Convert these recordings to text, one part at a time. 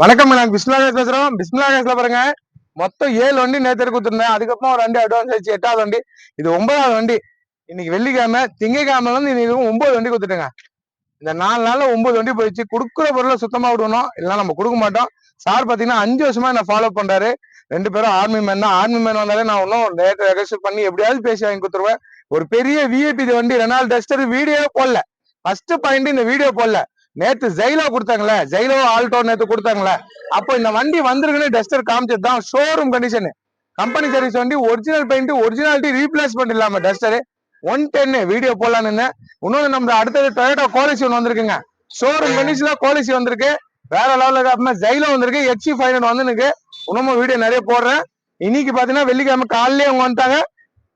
வணக்கம் நான் பிஸ்மிலா கேஸ் பேசுறோம். பிஸ்மிலா கேஸ்ல பாருங்க. மொத்தம் ஏழு வண்டி நேற்று கொடுத்துருந்தேன். அதுக்கப்புறம் ஒரு ரெண்டு அட்வான்ஸ் ஆச்சு எட்டாவது வண்டி. இது ஒன்பதாவது வண்டி. இன்னைக்கு வெள்ளிக்கிழமை திங்கக்கிழமை வந்து இன்னைக்கு ஒன்பது வண்டி கொடுத்துட்டுங்க. இந்த நாலு நாள்ல ஒன்பது வண்டி போயிடுச்சு. கொடுக்குற பொருளை சுத்தமா விடணும். இல்லைன்னா நம்ம கொடுக்க மாட்டோம். சார் பாத்தீங்கன்னா அஞ்சு வருஷமா என்ன ஃபாலோ பண்றாரு. ரெண்டு பேரும் ஆர்மி மேன் தான். ஆர்மி மேன் வந்தாலே நான் ஒன்றும் நேற்று ரெகஸ்ட் பண்ணி எப்படியாவது பேசி வாங்கி கொடுத்துருவேன். ஒரு பெரிய விஐபி வண்டி. ரெண்டு நாள் டஸ்டர் வீடியோ போடல. ஃபர்ஸ்ட் பாயிண்ட் இந்த வீடியோ போடல. நேத்து ஜெயிலோ கொடுத்தாங்களே ஜெயிலோ ஆல்டோ நேத்து கொடுத்தாங்களே அப்போ இந்த வண்டி வந்திருக்குன்னு டஸ்டர் காமிச்சது தான் ஷோரூம் கண்டிஷன் கம்பெனி சர்வீஸ் வண்டி ஒரிஜினல் பெயிண்ட் ஒரிஜினாலிட்டி ரீப்ளேஸ்மெண்ட் இல்லாம டஸ்டர். ஒன் டென் வீடியோ போடலான்னு. இன்னொன்னு நம்ம அடுத்தது டொயோட்டோ கோலிசி ஒன்று வந்திருக்குங்க. ஷோரூம் கண்டிஷன்ல கோலிசி வந்திருக்கு. வேற லெவலில் அப்புறமா ஜெயிலோ வந்திருக்கு. ஹெச்சி ஃபைவ் ஹண்ட்ரட் வந்துருக்கு இன்னமும் வீடியோ நிறைய போடுறேன். இன்னைக்கு பாத்தீங்கன்னா வெள்ளிக்கிழமை காலையிலே அவங்க வந்துட்டாங்க.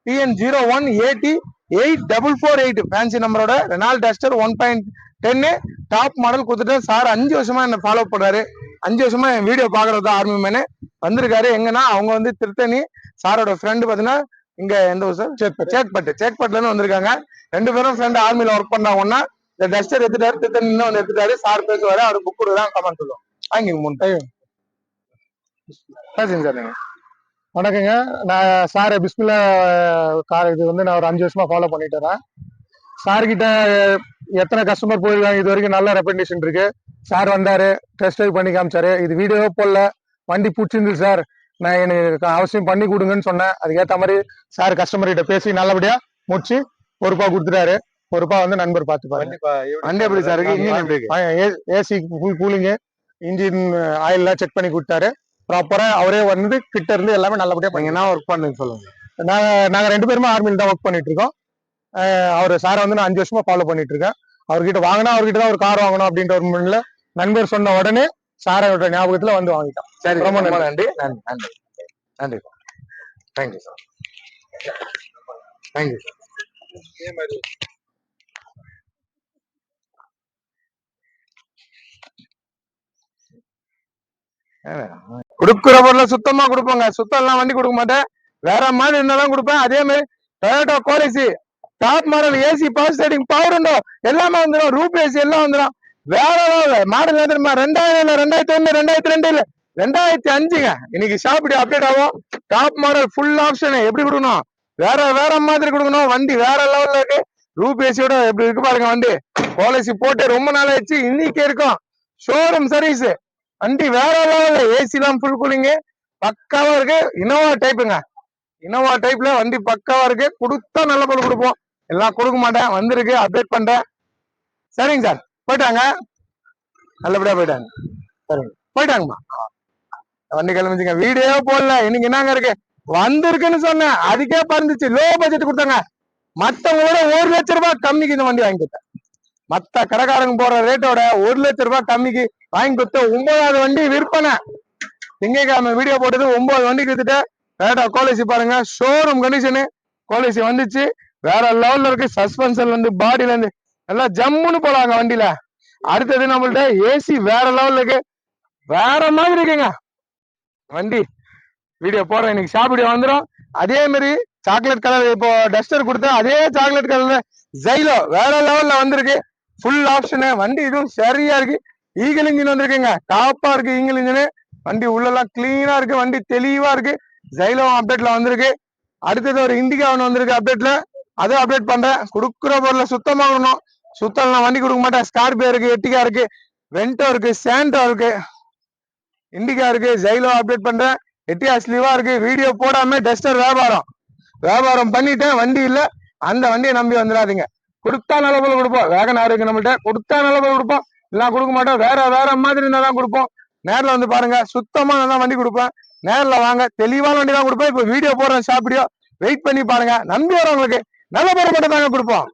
TN zero one AD eight double four eight fancy நம்பரோட ரெனால் டஸ்டர் ஒன் பாயிண்ட் டென்னு டாப் மாடல் கொடுத்துட்டு சார் அஞ்சு வருஷமா என்ன ஃபாலோ பண்றாரு. அஞ்சு வருஷமா என் வீடியோ பாக்குறது தான் ஆர்மி மேனு. வந்திருக்காரு. எங்கன்னா அவங்க வந்து திருத்தணி சாரோட ஃப்ரெண்டு பாத்தீங்கன்னா இங்க எந்த ஊர் சார்? சேத்பட்டு. சேத்பட்டுல இருந்து வந்திருக்காங்க. ரெண்டு பேரும் ஃப்ரெண்ட் ஆர்மில ஒர்க் பண்ணாங்கன்னா இந்த டஸ்டர் எடுத்துட்டாரு திருத்தணி இன்னும் வந்து எடுத்துட்டாரு. சார் பேசுவாரு அவர் புக் கொடுதான் கமெண்ட் சொல்லுவோம். வாங்கிங்க மூணு டைம் பேசுங்க சார் நீங்க. வணக்கங்க. நான் சார் பிஸ்மில்லா கார் இது வந்து நான் ஒரு அஞ்சு வருஷமா ஃபாலோ பண்ணிட்டு வரேன். சார் கிட்ட எத்தனை கஸ்டமர் போயிருக்காங்க இது வரைக்கும் நல்ல ரெப்ரண்டேஷன் இருக்கு. சார் வந்தாரு டெஸ்ட் ட்ரைவ் பண்ணி காமிச்சாரு. இது வீடியோ போடல வண்டி பிடிச்சிருந்துது சார். நான் எனக்கு அவசியம் பண்ணி கொடுங்கன்னு சொன்னேன். அதுக்கேற்ற மாதிரி சார் கஸ்டமர் கிட்ட பேசி நல்லபடியா முடிச்சு பொறுப்பா கொடுத்துட்டாரு. பொறுப்பா வந்து நண்பர் பார்த்துப்பாரு வண்டி எப்படி sir AC full cooling engine ஆயில்லாம் check பண்ணி கொடுத்தாரு. ப்ராப்பரா அவரே வந்து கிட்ட இருந்து எல்லாமே நல்லபடியா நீங்க என்ன ஒர்க் பண்ணுங்க சொல்லுங்க. நாங்க நாங்க ரெண்டு பேருமே ஆர்மியில் தான் ஒர்க் பண்ணிட்டு இருக்கோம். அவர் சாரை வந்து நான் அஞ்சு வருஷமா ஃபாலோ பண்ணிட்டு இருக்கேன். அவர்கிட்ட வாங்கினா அவர்கிட்ட தான் ஒரு கார் வாங்கணும் அப்படின்ற ஒரு முன்னில நண்பர் சொன்ன உடனே சாரோட ஞாபகத்துல வந்து வாங்கிட்டோம். சரி ரொம்ப நன்றி. நன்றி. நன்றி நன்றி. தேங்க்யூ சார் தேங்க்யூ சார் கொடுக்குற பொருளை சுத்தமா கொடுப்போங்க. சுத்தம் எல்லாம் வண்டி கொடுக்க மாட்டேன். வேற மாதிரி இருந்தாலும் கொடுப்பேன்? அதே மாதிரி Toyota கோலிசி top model AC power steering power உண்டோ எல்லாமே வந்துடும் ரூப் ஏசி எல்லாம் வந்துடும் வேற மாடல் என்ன தெரியுமா? ரெண்டாயிரம் இல்ல ரெண்டாயிரத்தி ஒண்ணு ரெண்டாயிரத்தி ரெண்டு இல்ல. ரெண்டாயிரத்தி அஞ்சுங்க. இன்னைக்கு ஷாப் அப்டேட் ஆகும். டாப் மாடல் ஃபுல் ஆப்ஷன் எப்படி கொடுக்கணும்? வேற வேற மாதிரி கொடுக்கணும். வண்டி வேற லெவல்ல இருக்கு. ரூப் ஏசியோட எப்படி இருக்கு பாருங்க வண்டி. பாலிசி போட்டு ரொம்ப நாள் ஆச்சு இன்னைக்கு இருக்கும். ஷோரூம் சர்வீஸ் வண்டி வேற லெவல்ல ஏசி எல்லாம் ஃபுல் கூலிங்கு பக்காவா இருக்கு. இனோவா டைப்புங்க இனோவா டைப்ல வண்டி பக்காவா இருக்கு. கொடுத்தா நல்ல பொருள் கொடுப்போம். எல்லாம் கொடுக்க மாட்டேன். வந்திருக்கு. அப்டேட் பண்றேன். சரிங்க சார். போயிட்டாங்க. நல்லபடியா போயிட்டாங்க. சரிங்க. போயிட்டாங்கம்மா. வண்டி கிளம்பிச்சுங்க. வீடியோ போடல. இன்னைக்கு என்னங்க இருக்கு? வந்திருக்குன்னு சொன்னேன். அதுக்கே பறந்துச்சு. லோ பட்ஜெட் கொடுத்தாங்க. மத்தவங்களோட ஒரு லட்ச ரூபாய் கம்மிக்கு இந்த வண்டி வாங்கிட்டேன் மத்த கடைக்காரங்க போற ரேட்டோட ஒரு லட்ச ரூபாய் கம்மிக்கு வாங்கி கொடுத்த ஒன்பதாவது வண்டி விற்பனை. திங்கக்கிழமை வீடியோ போட்டது ஒன்பது வண்டி கொடுத்துட்டு ரேட்டா கோலிசி பாருங்க. ஷோரூம் கண்டிஷனு கோலிசி வந்துச்சு. வேற லெவல்ல இருக்கு. சஸ்பென்ஷன்ல இருந்து பாடியில இருந்து நல்லா ஜம்முன்னு போலாங்க வண்டியில. அடுத்தது நம்மள்ட்ட ஏசி வேற லெவல்ல இருக்கு. வேற மாதிரி இருக்குங்க. வண்டி வீடியோ போடுறேன். இன்னைக்கு ஷாப் வீடியோ வந்துடும் அதே மாதிரி சாக்லேட் கலர் இப்போ டஸ்டர் கொடுத்தேன். அதே சாக்லேட் கலர்ல ஜைலோ வேற லெவல்ல வந்திருக்கு. ஃபுல் ஆப்ஷனு வண்டி இதுவும் சரியா இருக்கு. ஈகிள் இன்ஜின் வந்திருக்குங்க டாப்பா இருக்கு ஈகிள் இன்ஜினு வண்டி உள்ளெல்லாம் கிளீனா இருக்கு. வண்டி தெளிவா இருக்கு. ஜைலோ அப்டேட்ல வந்திருக்கு. அடுத்தது ஒரு இண்டிகா ஒன்று வந்திருக்கு அப்டேட்ல அதை அப்டேட் பண்றேன். கொடுக்குற பொருளை சுத்தமாகணும் சுத்தம் நான் வண்டி கொடுக்க மாட்டேன். ஸ்கார்பியோ இருக்கு எட்டிகா இருக்கு வென்டோ இருக்கு சாண்டோ இருக்கு. இண்டிகா இருக்கு ஜைலோ அப்டேட் பண்றேன். எட்டியா ஸ்லீவா இருக்கு. வீடியோ போடாம டஸ்டர் வியாபாரம். வியாபாரம் பண்ணிட்டேன். வண்டி இல்லை. அந்த வண்டியை நம்பி வந்துடாதீங்க. கொடுத்தா நல்ல கொடுப்போம். வேகனா இருக்கு நம்மள்ட்ட. கொடுத்தா நல்ல கொடுப்போம். எல்லாம் கொடுக்க மாட்டோம். வேற வேற மாதிரி இருந்தால் தான் கொடுப்போம். நேரில் வந்து பாருங்க. சுத்தமா நான் தான் வண்டி கொடுப்பேன். நேர்ல வாங்க. தெளிவான வண்டி தான் கொடுப்பேன். இப்போ வீடியோ போடுறேன் ஷாப் வெயிட் பண்ணி பாருங்க. நம்பி வரவங்களுக்கு நல்ல பொருள் மட்டும் தாங்க கொடுப்போம்.